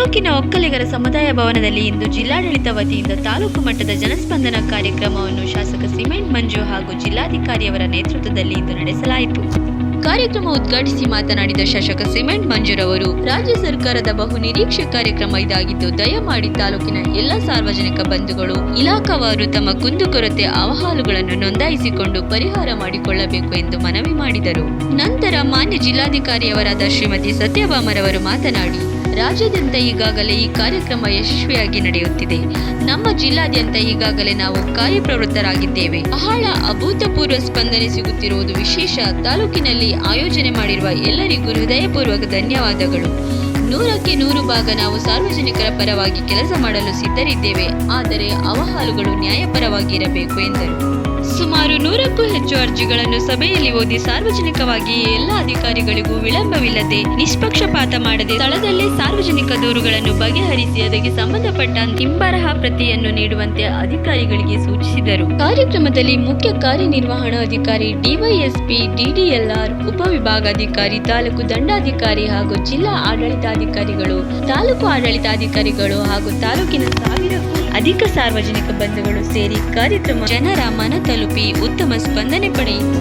ತಾಲೂಕಿನ ಒಕ್ಕಲಿಗರ ಸಮುದಾಯ ಭವನದಲ್ಲಿ ಇಂದು ಜಿಲ್ಲಾಡಳಿತ ವತಿಯಿಂದ ತಾಲೂಕು ಮಟ್ಟದ ಜನಸ್ಪಂದನ ಕಾರ್ಯಕ್ರಮವನ್ನು ಶಾಸಕ ಸಿಮೆಂಟ್ ಮಂಜು ಹಾಗೂ ಜಿಲ್ಲಾಧಿಕಾರಿಯವರ ನೇತೃತ್ವದಲ್ಲಿ ಇಂದು ನಡೆಸಲಾಯಿತು. ಕಾರ್ಯಕ್ರಮ ಉದ್ಘಾಟಿಸಿ ಮಾತನಾಡಿದ ಶಾಸಕ ಸಿಮೆಂಟ್ ಮಂಜುರವರು, ರಾಜ್ಯ ಸರ್ಕಾರದ ಬಹು ನಿರೀಕ್ಷೆ ಕಾರ್ಯಕ್ರಮ ಇದಾಗಿದ್ದು ದಯಮಾಡಿ ತಾಲೂಕಿನ ಎಲ್ಲ ಸಾರ್ವಜನಿಕ ಬಂಧುಗಳು, ಇಲಾಖಾವಾರು ತಮ್ಮ ಕುಂದುಕೊರತೆ ಅಹವಾಲುಗಳನ್ನು ನೋಂದಾಯಿಸಿಕೊಂಡು ಪರಿಹಾರ ಮಾಡಿಕೊಳ್ಳಬೇಕು ಎಂದು ಮನವಿ ಮಾಡಿದರು. ನಂತರ ಮಾನ್ಯ ಜಿಲ್ಲಾಧಿಕಾರಿಯವರಾದ ಶ್ರೀಮತಿ ಸತ್ಯಭಾಮರವರು ಮಾತನಾಡಿ ರಾಜ್ಯಾದ್ಯಂತ ಈಗಾಗಲೇ ಈ ಕಾರ್ಯಕ್ರಮ ಯಶಸ್ವಿಯಾಗಿ ನಡೆಯುತ್ತಿದೆ. ನಮ್ಮ ಜಿಲ್ಲಾದ್ಯಂತ ಈಗಾಗಲೇ ನಾವು ಕಾರ್ಯಪ್ರವೃತ್ತರಾಗಿದ್ದೇವೆ. ಬಹಳ ಅಭೂತಪೂರ್ವ ಸ್ಪಂದನೆ ಸಿಗುತ್ತಿರುವುದು ವಿಶೇಷ ತಾಲೂಕಿನಲ್ಲಿ ಆಯೋಜನೆ ಮಾಡಿರುವ ಎಲ್ಲರಿಗೂ ಹೃದಯಪೂರ್ವಕ ಧನ್ಯವಾದಗಳು. ನೂರಕ್ಕೆ ನೂರು ಭಾಗ ನಾವು ಸಾರ್ವಜನಿಕರ ಪರವಾಗಿ ಕೆಲಸ ಮಾಡಲು ಸಿದ್ಧರಿದ್ದೇವೆ. ಆದರೆ ಅವಹಾಲುಗಳು ನ್ಯಾಯಪರವಾಗಿರಬೇಕು ಎಂದರು. ಸುಮಾರು ನೂರಕ್ಕೂ ಹೆಚ್ಚು ಅರ್ಜಿಗಳನ್ನು ಸಭೆಯಲ್ಲಿ ಓದಿ ಸಾರ್ವಜನಿಕವಾಗಿ ಎಲ್ಲ ಅಧಿಕಾರಿಗಳಿಗೂ ವಿಳಂಬವಿಲ್ಲದೆ ನಿಷ್ಪಕ್ಷಪಾತ ಮಾಡದೆ ಸ್ಥಳದಲ್ಲೇ ಸಾರ್ವಜನಿಕ ದೂರುಗಳನ್ನು ಬಗೆಹರಿಸಿ ಅದಕ್ಕೆ ಸಂಬಂಧಪಟ್ಟ ಹಿಂಬರಹ ಪ್ರತಿಯನ್ನು ನೀಡುವಂತೆ ಅಧಿಕಾರಿಗಳಿಗೆ ಸೂಚಿಸಿದರು. ಕಾರ್ಯಕ್ರಮದಲ್ಲಿ ಮುಖ್ಯ ಕಾರ್ಯನಿರ್ವಹಣಾಧಿಕಾರಿ ಡಿವೈಎಸ್ಪಿ, ಡಿಡಿಎಲ್ಆರ್, ಉಪವಿಭಾಗಾಧಿಕಾರಿ, ತಾಲೂಕು ದಂಡಾಧಿಕಾರಿ ಹಾಗೂ ಜಿಲ್ಲಾ ಆಡಳಿತಾಧಿಕಾರಿಗಳು ತಾಲೂಕು ಆಡಳಿತಾಧಿಕಾರಿಗಳು ಹಾಗೂ ತಾಲೂಕಿನ ಸಾವಿರಕ್ಕೂ ಅಧಿಕ ಸಾರ್ವಜನಿಕ ಬಂಧುಗಳು ಸೇರಿ ಕಾರ್ಯಕ್ರಮ ಜನರ ಮನ ತಲುಪಿ ಉತ್ತಮ ಸ್ಪಂದನೆ ಪಡೆಯಿತು.